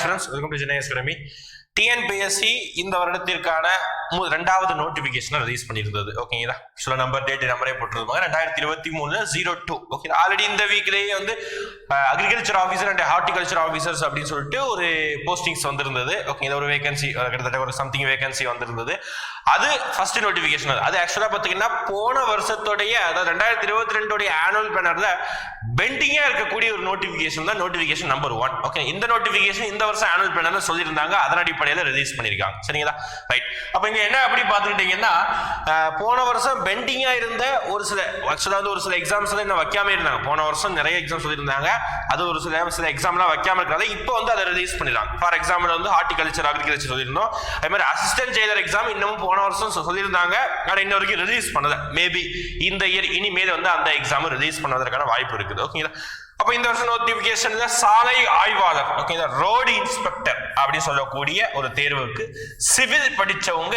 Franz, eu não compro de para mim. TNPSC இந்த வருடத்திற்கான ரெண்டாவது நோட்டிபிகேஷனை ரிலீஸ் பண்ணியிருந்தது. ஓகேங்களா சில நம்பர் டேட் நம்பரே போட்டிருப்பாங்க ரெண்டாயிரத்தி இருபத்தி மூணு ஜீரோ டூ ஓகே ஆல்ரெடி இந்த வீக்லேயே வந்து agriculture officer and horticulture officers அப்படின்னு சொல்லிட்டு ஒரு போஸ்டிங்ஸ் வந்திருந்தது. ஓகே இது ஒரு வேகன்சி கிட்டத்தட்ட ஒரு சம்திங் வேகன்சி வந்திருந்தது. அது ஃபர்ஸ்ட் நோட்டிஃபிகேஷன் அது ஆக்சுவலாக பார்த்தீங்கன்னா போன வருஷத்துடைய அதாவது ரெண்டாயிரத்தி இருபத்தி ரெண்டுடைய ஆனுவல் பேனரில் பெண்டிங்காக இருக்கக்கூடிய ஒரு நோட்டிஃபிகேஷன் தான் நோட்டிஃபிகேஷன் நம்பர் ஒன் ஓகே இந்த நோட்டிஃபிகேஷன் இந்த வருஷம் ஆனுவல் பேனரில் சொல்லியிருந்தாங்க. அதன் அடிப்படையில் ரிலீஸ் பண்ணியிருக்காங்க சரிங்களா? ரைட் அப்போ இங்கே என்ன அப்படி பார்த்துக்கிட்டீங்கன்னா போன வருஷம் பெண்டிங்காக இருந்த ஒரு சில ஆக்சுவலாக வந்து ஒரு சில எக்ஸாம்ஸ்லாம் இன்னும் வைக்காம இருந்தாங்க. போன வருஷம் நிறைய எக்ஸாம் சொல்லியிருந்தாங்க அது ஒரு சில சில எக்ஸாம்லாம் வைக்காம இருக்கிறத இப்போ வந்து அதை ரிலீஸ் பண்ணிடுறாங்க. ஃபார் எக்ஸாம்பிள் வந்து ஹார்டிகல்ச்சர் அக்ரிகல்ச்சர் சொல்லியிருந்தோம். அதே மாதிரி அசிஸ்டன்ட் ஜெயிலர் எக்ஸாம் இன்னமும் போன வருஷம் சொல்லியிருந்தாங்க. ஆனால் இன்ன வரைக்கும் ரிலீஸ் பண்ணலை. மேபி இந்த இயர் இனிமேல் வந்து அந்த எக்ஸாம் ரிலீஸ் பண்ணுவதற்கான வாய்ப்பு இருக்குது. ஓகேங்களா அப்போ இந்த வருஷம் நோட்டிபிகேஷன்ல சாலை ஆய்வாளர் ஓகேங்களா ரோடு இன்ஸ்பெக்டர் அப்படின்னு சொல்லக்கூடிய ஒரு தேர்வுக்கு சிவில் படித்தவங்க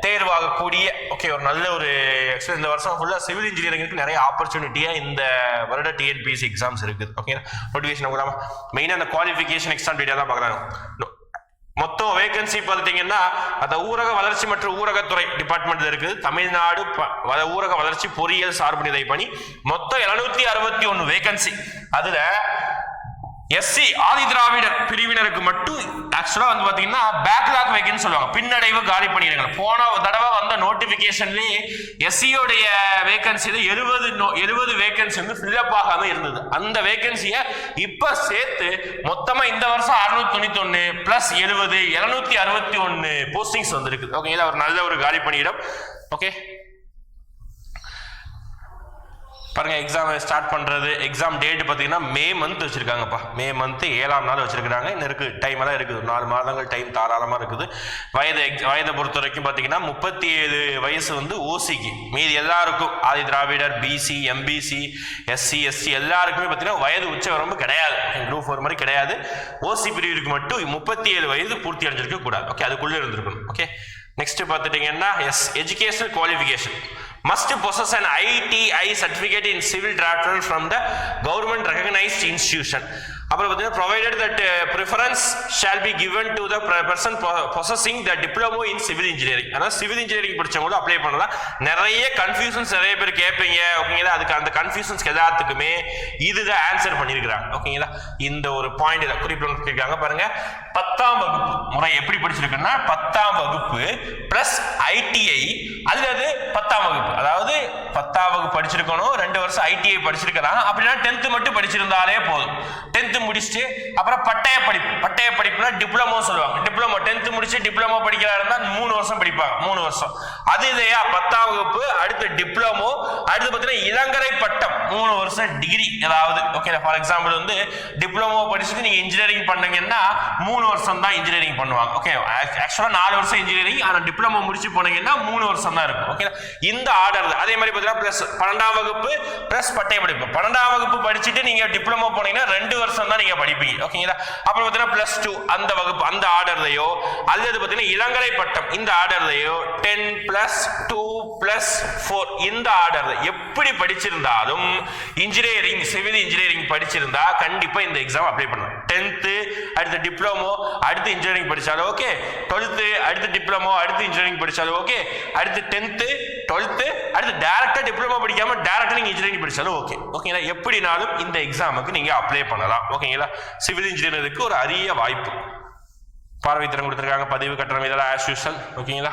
தேர்வாகக்கூடிய ஓகே ஒரு நல்ல ஒரு ஆக்சுவலி இந்த வருஷம் ஃபுல்லாக சிவில் இன்ஜினியரிங்க்கு நிறைய ஆப்பர்ச்சுனிட்டியாக இந்த வருட டிஎன்பிஎஸ்சி எக்ஸாம்ஸ் இருக்குது ஓகேங்களா நோட்டிஃபிகேஷன் மெயினாக அந்த குவாலிஃபிகேஷன் எக்ஸாம் டீட்டெயிலாக தான் பார்க்குறாங்க. மொத்தம் வேகன்சி பார்த்தீங்கன்னா அந்த ஊரக வளர்ச்சி மற்றும் ஊரகத்துறை டிபார்ட்மெண்ட் இருக்குது. தமிழ்நாடு ப- வ- ஊரக வளர்ச்சி பொறியியல் சார்பு நிலை பணி. மொத்தம் 761 அறுபத்தி ஒன்று வேகன்சி அதில் எஸ்சி ஆதி திராவிடர் பிரிவினருக்கு மட்டும் ஆக்சுவலாக வந்து பார்த்தீங்கன்னா பேக்லாக் வைக்கன்னு சொல்லுவாங்க. பின்னடைவு காலி பணியிடங்கள். போன தடவை வந்த நோட்டிஃபிகேஷன்லேயே எஸ்சியோடைய வேகன்சியில் எழுபது எழுபது வேகன்சி வந்து ஃபில்அப் ஆகாம இருந்தது. அந்த வேகன்சியை இப்போ சேர்த்து மொத்தமாக இந்த வருஷம் அறுநூத்தி தொண்ணூத்தொன்று ப்ளஸ் எழுபது இரநூத்தி அறுபத்தி ஒன்று போஸ்டிங்ஸ் வந்திருக்கு ஓகேங்களா ஒரு நல்ல ஒரு காலி பணியிடம். ஓகே பாருங்க எக்ஸாம் ஸ்டார்ட் பண்றது எக்ஸாம் டேட் பார்த்தீங்கன்னா மே மந்த் வச்சிருக்காங்கப்பா. மே மந்த் ஏழாம் நாள் வச்சிருக்காங்க இன்னும் இருக்கு டைம் எல்லாம் இருக்குது. நாலு மாதங்கள் டைம் தாராளமா இருக்குது. வயது எக்ஸ் வயதை பொறுத்த வரைக்கும் பார்த்தீங்கன்னா முப்பத்தி ஏழு வயசு வந்து ஓசிக்கு மீதி எல்லாருக்கும் Adi Dravidar BC MBC SC SC எல்லாருக்குமே பார்த்தீங்கன்னா வயது உச்சவரம்பு கிடையாது. குரூப் ஃபோர் மாதிரி கிடையாது. ஓசி பிரிவிற்கு மட்டும் முப்பத்தி ஏழு வயது பூர்த்தி அடைஞ்சிருக்க கூடாது. ஓகே அதுக்குள்ளே இருந்திருக்கணும். ஓகே நெக்ஸ்ட் பார்த்துட்டீங்கன்னா yes educational qualification must possess an ITI certificate in civil draftsman from the government recognized institution அப்புறம் பார்த்தீங்கன்னா provided that preference preference be given to the person per- the diploma in civil engineering அதாவது civil engineering படித்தவங்களும் apply பண்ணலாம். நிறைய confusions நிறைய பேர் கேட்பீங்க. ஓகேங்களா அதுக்கு அந்த கன்ஃபியூஷன்ஸ்க்கு எல்லாத்துக்குமே இதுதான் ஆன்சர் பண்ணியிருக்கிறாங்க. ஓகேங்களா இந்த ஒரு பாயிண்ட் இதை குறிப்பிட்டு பாருங்க. பத்தாம் வகுப்பு முறை எப்படி படிச்சிருக்குன்னா பத்தாம் வகுப்பு பிளஸ் ஐடிஐ அல்லது பத்தாம் வகுப்பு. அதாவது பத்தாம் வகுப்பு படிச்சிருக்கணும் ரெண்டு வருஷம் ஐடிஐ படிச்சிருக்கலாம் அப்படின்னா டென்த்து மட்டும் படிச்சிருந்தாலே போதும். டென்த்து முடிச்சுட்டு அப்புறம் பட்டய படிப்பு. பட்டய படிப்புனா டிப்ளமோ சொல்லுவாங்க. டிப்ளமோ டென்த்து முடிச்சு டிப்ளமோ படிக்கிறா இருந்தா மூணு வருஷம் படிப்பாங்க மூணு வருஷம். அது இல்லையா? பத்தாம் வகுப்பு அடுத்து டிப்ளமோ அடுத்து பார்த்தீங்கன்னா இளங்கரை பட்டம். மூணு வருஷம் டிகிரி ஏதாவது. ஓகே ஃபார் எக்ஸாம்பிள் வந்து டிப்ளமோ படிச்சுட்டு நீங்க இன்ஜினியரிங் பண்ணீங்கன்னா மூணு வருஷம் தான் இன்ஜினியரிங் பண்ணுவாங்க ஓகே ஆக்சுவலா நாலு வருஷம் இன்ஜினியரிங் ஆனா டிப்ளமோ முடிச்சு போனீங்கன்னா மூணு வருஷம் தான் இருக்கும் ஓகே இந்த ஆர்டர் அதே மாதிரி பார்த்தீங்கன்னா பிளஸ் பன்னெண்டாம் வகுப்பு பிளஸ் பட்டய படிப்பு பன்னெண்டாம் வகுப்பு படிச்சுட்டு நீங்க டிப்ளமோ போனீங்கன்னா ரெண்டு வருஷம் தான் நீங்க படிப்பீங்க. ஓகேங்களா அப்புறம் பார்த்தீங்கன்னா பிளஸ் டூ அந்த வகுப்பு அந்த ஆர்டர்லையோ அல்லது பார்த்தீங்கன்னா இளங்கலை பட்டம். இந்த ஆர்டர்லையோ ten plus two plus four இந்த ஆர்டர்ல எப்படி படிச்சிருந்தாலும் இன்ஜினியரிங் சிவில் இன்ஜினியரிங் படிச்சிருந்தா கண்டிப்பாக இந்த எக்ஸாம் அப்ளை பண்ணலாம். டென்த்து அடுத்து டிப்ளமோ அடுத்து இன்ஜினியரிங் படித்தாலும் ஓகே டுவெல்த்து அடுத்து டிப்ளமோ அடுத்து இன்ஜினியரிங் படித்தாலும் ஓகே அடுத்து டென்த்து டுவெல்த்து அடுத்து டேரக்டா டிப்ளமோ படிக்காமல் டேரக்டா நீங்கள் இன்ஜினியரிங் படித்தாலும் ஓகே ஓகேங்களா எப்படினாலும் இந்த எக்ஸாமுக்கு நீங்கள் அப்ளை பண்ணலாம். ஓகேங்களா சிவில் இன்ஜினியருக்கு ஒரு அரிய வாய்ப்பு. பார்வை திறன் கொடுத்துருக்காங்க. பதிவு கட்டணம் இதெல்லாம் ஆஸ் யூஷுவல் ஓகேங்களா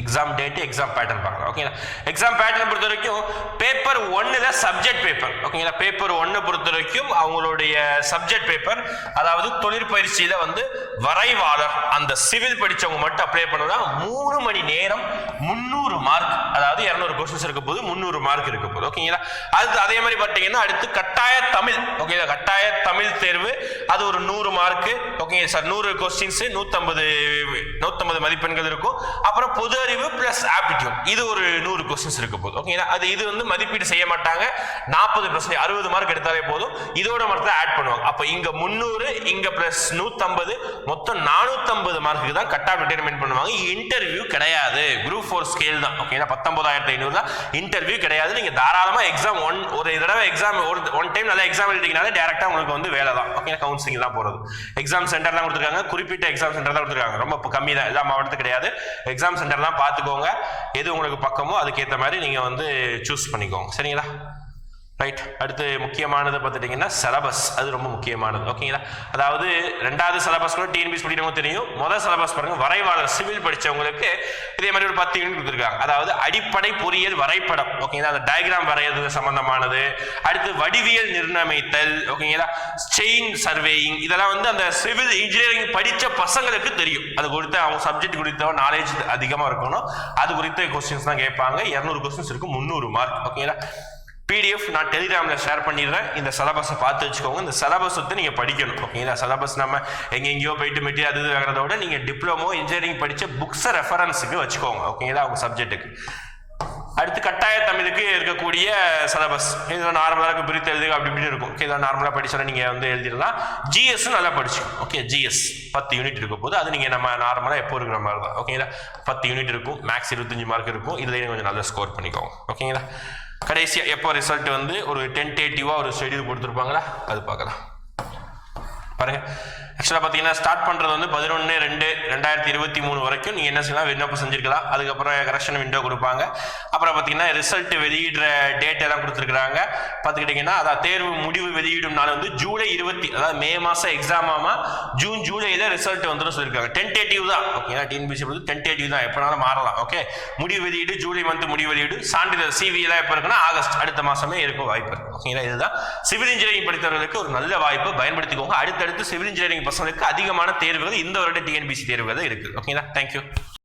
எக்ஸாம் டேட்டு எக்ஸாம் பேட்டர்ன் பார்க்கலாம் ஓகேங்களா எக்ஸாம் பேட்டர்ன் பொறுத்த வரைக்கும் பே பேப்பர் ஒன்னுல சப்ஜெக்ட் பேப்பர் ஓகேங்களா பேப்பர் ஒன்னு பொறுத்த வரைக்கும் அவங்களுடைய சப்ஜெக்ட் பேப்பர் அதாவது தொழிற்பயிற்சியில வந்து வரைவாளர் அந்த சிவில் படிச்சவங்க மட்டும் அப்ளை பண்ணலாம் மூணு மணி நேரம் முந்நூறு மார்க் அதாவது இரநூறு கொஸ்டின்ஸ் இருக்க போது முந்நூறு மார்க் இருக்க போது ஓகேங்களா அது அதே மாதிரி பார்த்தீங்கன்னா அடுத்து கட்டாய தமிழ். ஓகேங்களா கட்டாய தமிழ் தேர்வு அது ஒரு நூறு மார்க்கு ஓகேங்க சார் நூறு கொஸ்டின்ஸ் நூற்றம்பது நூற்றம்பது மதிப்பெண்கள் இருக்கும். அப்புறம் பொது அறிவு பிளஸ் ஆப்டிடியூட் இது ஒரு நூறு கொஸ்டின்ஸ் இருக்க போதும் ஓகேங்களா அது இது வந்து மதிப்பீடு செய்ய மாட்டாங்க. நாற்பது பர்சன்ட் அறுபது மார்க் எடுத்தாலே போதும். இதோட மட்டும் ஆட் பண்ணுவாங்க. அப்போ இங்க முந்நூறு இங்க பிளஸ் நூத்தம்பது மொத்தம் நானூத்தம்பது மார்க்குக்கு தான் கட் ஆஃப் டிட்டர்மெண்ட் பண்ணுவாங்க. இன்டர்வியூ கிடையாது. குரூப் ஃபோர் ஸ்கேல் தான். ஓகேங்களா பத்தொன்பதாயிரத்தி ஐநூறு தான். இன்டர்வியூ கிடையாது. நீங்க தாராளமா எக்ஸாம் ஒன் ஒரு தடவை எக்ஸாம் ஒரு ஒன் டைம் நல்லா எக்ஸாம் எழுதிங்கனாலே டேரக்டா உங்களுக்கு வந்து வேலை தான். ஓகே கவுன்சிலிங் தான் போறது. எக்ஸாம் சென்டர் தான் கொடுத்துருக்காங்க. குறிப்பிட்ட எக்ஸாம் சென்டர் தான் கொடுத்துருக்காங்க. ரொம்ப கம்மி தான். எல்லா மாவட்டத்துக்கு கிடையாது. எக்ஸாம் சென்டர் தான் பார்த்துக்கோங்க. எது உங்களுக்கு பக்கமோ அதுக்கேற்ற மாதிரி நீங்க வந்து சூஸ் பண்ணிக்கோங்க. சரிங்களா ரைட் அடுத்து முக்கியமானது பார்த்துட்டிங்கன்னா சிலபஸ் அது ரொம்ப முக்கியமானது. ஓகேங்களா அதாவது ரெண்டாவது சிலபஸ் கூட டிஎன்பிஎஸ் படிக்கிறவங்க தெரியும். முதல் சிலபஸ் பாருங்க வரைவாளர் சிவில் படித்தவங்களுக்கு இதே மாதிரி ஒரு பத்து யூனிட் கொடுத்துருக்காங்க. அதாவது அடிப்படை பொறியியல் வரைபடம். ஓகேங்களா அந்த டயக்ராம் வரைகிறது சம்பந்தமானது. அடுத்து வடிவியல் நிர்ணயித்தல் ஓகேங்களா செயின் சர்வேயிங் இதெல்லாம் வந்து அந்த சிவில் இன்ஜினியரிங் படித்த பசங்களுக்கு தெரியும். அது குறித்து அவங்க சப்ஜெக்ட் குறித்த நாலேஜ் அதிகமாக இருக்கணும். அது குறித்த கொஸ்டின்ஸ் தான் கேட்பாங்க. இரநூறு கொஸ்டின்ஸ் இருக்கும் முந்நூறு மார்க் ஓகேங்களா பிடிஎஃப் நான் டெலிகிராமில் ஷேர் பண்ணிடுறேன். இந்த சிலபஸை பார்த்து வச்சுக்கோங்க. இந்த சிலபஸ் வந்து நீங்கள் படிக்கணும். ஓகேங்களா சிலபஸ் நம்ம எங்கெங்கேயோ போயிட்டு மெட்டீரியல் அது இது வாங்குறத விட நீங்கள் டிப்ளமோ இன்ஜினியரிங் படித்த புக்ஸை ரெஃபரன்ஸுக்கு வச்சுக்கோங்க. ஓகேங்களா உங்கள் சப்ஜெக்ட்டுக்கு அடுத்து கட்டாய தமிழுக்கு இருக்கக்கூடிய சிலபஸ் இதில் நார்மலாக பிரித்து எழுது அப்படி இப்படி இருக்கும். ஓகே இதெல்லாம் நார்மலாக படிச்சோன்னா நீங்கள் வந்து எழுதிடலாம். ஜிஎஸ் நல்லா படிச்சுக்கணும் ஓகே ஜிஎஸ் பத்து யூனிட் இருக்க போது அது நீங்கள் நம்ம நார்மலாக எப்போ இருக்கிற மாதிரி தான் ஓகேங்களா பத்து யூனிட் இருக்கும். மேக்ஸ் இருபத்தஞ்சு மார்க் இருக்கும். இதுலேயும் கொஞ்சம் நல்லா ஸ்கோர் பண்ணிக்கோங்க. ஓகேங்களா கடைசியாக எப்போ ரிசல்ட் வந்து ஒரு டென்டேட்டிவாக ஒரு ஷெடியூல் கொடுத்துருப்பாங்களா? அது பார்க்கலாம். பாருங்கள் ஆக்சுவலாக பார்த்தீங்கன்னா ஸ்டார்ட் பண்ணுறது வந்து பதினொன்று ரெண்டு ரெண்டாயிரத்தி இருபத்தி மூணு வரைக்கும் நீங்கள் என்ன செய்யலாம் விண்ணப்பம் செஞ்சுருக்கலாம். அதுக்கப்புறம் கரெக்ஷன் விண்டோ கொடுப்பாங்க. அப்புறம் பார்த்தீங்கன்னா ரிசல்ட் வெளியிடுற டேட் எல்லாம் கொடுத்துருக்குறாங்க. பார்த்துக்கிட்டிங்கன்னா அதான் தேர்வு முடிவு வெளியிடும் நாள் வந்து ஜூலை இருபத்தி அதாவது மே மாதம் எக்ஸாம் ஆமாம் ஜூன் ஜூலையில் ரிசல்ட் வந்துடும் சொல்லியிருக்காங்க. டென்டேட்டிவ் தான். ஓகேங்களா டிஎன்பிசி வந்து டென்டேட்டிவ் தான். எப்போனாலும் மாறலாம். ஓகே முடிவு வெளியீடு ஜூலை மந்த் முடிவு வெளியீடு. சான்றிதழ் சிவி எல்லாம் எப்போ இருக்குன்னா ஆகஸ்ட். அடுத்த மாதமே இருக்கும் வாய்ப்பு இருக்கு. ஓகேங்களா இதுதான். சிவில் இன்ஜினியரிங் படித்தவர்களுக்கு ஒரு நல்ல வாய்ப்பு. பயன்படுத்திக்கோங்க. அடுத்தடுத்து சிவில் இன்ஜினியரிங் பசங்களுக்கு அதிகமான தேர்வுகள் இந்த வருட டிஎன்பிசி தேர்வுகள் தான் இருக்குது ஓகேங்களா தேங்க்யூ